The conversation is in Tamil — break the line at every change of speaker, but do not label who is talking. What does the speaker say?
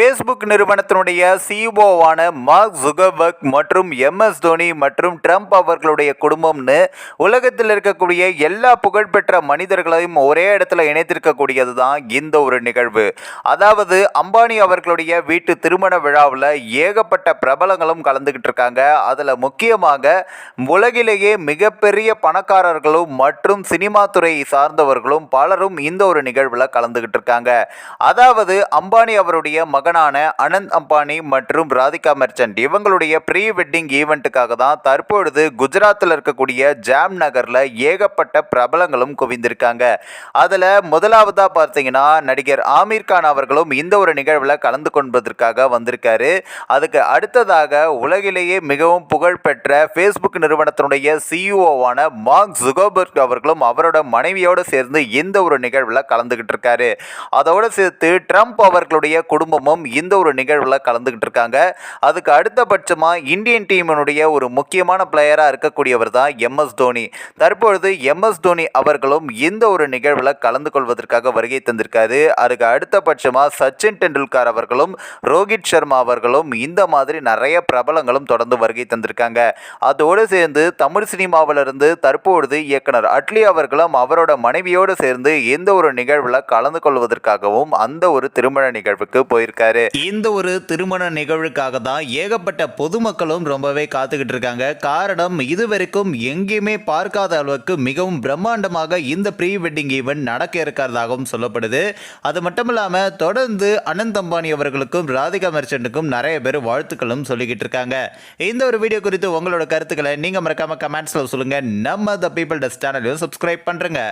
ஃபேஸ்புக் நிறுவனத்தினுடைய சிஇஓவான மார்க் ஜுகர்பர்க் மற்றும் எம்எஸ் தோனி மற்றும் ட்ரம்ப் அவர்களுடைய குடும்பம்னு உலகத்தில் இருக்கக்கூடிய எல்லா புகழ்பெற்ற மனிதர்களையும் ஒரே இடத்துல இணைத்திருக்கக்கூடியது தான் இந்த ஒரு நிகழ்வு. அதாவது அம்பானி அவர்களுடைய வீட்டு திருமண விழாவில் ஏகப்பட்ட பிரபலங்களும் கலந்துக்கிட்டு இருக்காங்க. அதில் முக்கியமாக உலகிலேயே மிகப்பெரிய பணக்காரர்களும் மற்றும் சினிமா துறையை சார்ந்தவர்களும் பலரும் இந்த ஒரு நிகழ்வில் கலந்துக்கிட்டு இருக்காங்க. அதாவது அம்பானி அவருடைய மகனான அனந்த் அம்பானி மற்றும் ராதிகா மெர்ச்சன்ட் இவங்களுடைய ப்ரீ வெட்டிங் ஈவெண்ட்டுக்காக தான் தற்பொழுது குஜராத்தில் இருக்கக்கூடிய ஜாம் நகரில் ஏகப்பட்ட பிரபலங்களும் குவிந்திருக்காங்க. அதில் முதலாவதாக பார்த்தீங்கன்னா நடிகர் ஆமீர் கான் அவர்களும் இந்த ஒரு நிகழ்வில் கலந்து கொள்வதற்காக வந்திருக்காரு. அதுக்கு அடுத்ததாக உலகிலேயே மிகவும் புகழ்பெற்ற ஃபேஸ்புக் நிறுவனத்தினுடைய சிஇஓவான மார்க் ஜுகோபர்க் அவர்களும் அவரோட மனைவியோடு சேர்ந்து இந்த ஒரு நிகழ்வில் கலந்துக்கிட்டு இருக்காரு. அதோடு சேர்த்து ட்ரம்ப் அவர்களுடைய குடும்பமும் இந்த ஒரு நிகழ்வில் கலந்துக்கிட்டு இருக்காங்க அதுக்கு அடுத்தபட்சமாக இந்தியன் டீமினுடைய ஒரு முக்கியமான பிளேயராக இருக்கக்கூடியவர் தான் எம்எஸ் தோனி. தற்பொழுது எம்எஸ் தோனி அவர்களும் இந்த ஒரு நிகழ்வில் கலந்து கொள்வதற்காக வருகை தந்திருக்காரு. அதுக்கு அடுத்தபட்சமாக சச்சின் டெண்டுல்கர் அவர்களும் ரோஹித் சர்மா அவர்களும் இந்த மாதிரி நிறைய பிரபலங்களும் தொடர்ந்து வருகை தந்திருக்காங்க. அதோடு சேர்ந்து தமிழ் சினிமாவிலிருந்து தற்பொழுது இயக்குனர் அட்லி அவர்களும் அவரோட மனைவியோடு சேர்ந்து எந்த ஒரு நிகழ்வில் கலந்து கொள்வதற்காகவும் அந்த ஒரு திருமண நிகழ்வுக்கு இருக்காரு இந்த ஒரு திருமண நிகழ்வுக்காக தான் ஏகப்பட்ட பொதுமக்களும் ரொம்பவே காத்துக்கிட்டு இருக்காங்க. காரணம் இதுவரைக்கும் எங்கேயுமே பார்க்காத அளவுக்கு மிகவும் பிரம்மாண்டமாக இந்த ப்ரீ வெட்டிங் ஈவெண்ட் நடக்க இருக்கிறதாகவும் சொல்லப்படுது. அது மட்டும் இல்லாமல் தொடர்ந்து அனந்த் அம்பானி அவர்களுக்கும் ராதிகா மெர்ச்சன்ட்டுக்கும் நிறைய பேர் வாழ்த்துக்களும் சொல்லிக்கிட்டு இருக்காங்க. இந்த ஒரு வீடியோ குறித்து உங்களோட கருத்துக்களை நீங்கள் மறக்காம கமெண்ட்ஸில் சொல்லுங்கள் நம்ம த பீப்பிள் டஸ் சேனலையும் சப்ஸ்கிரைப் பண்ணுறங்க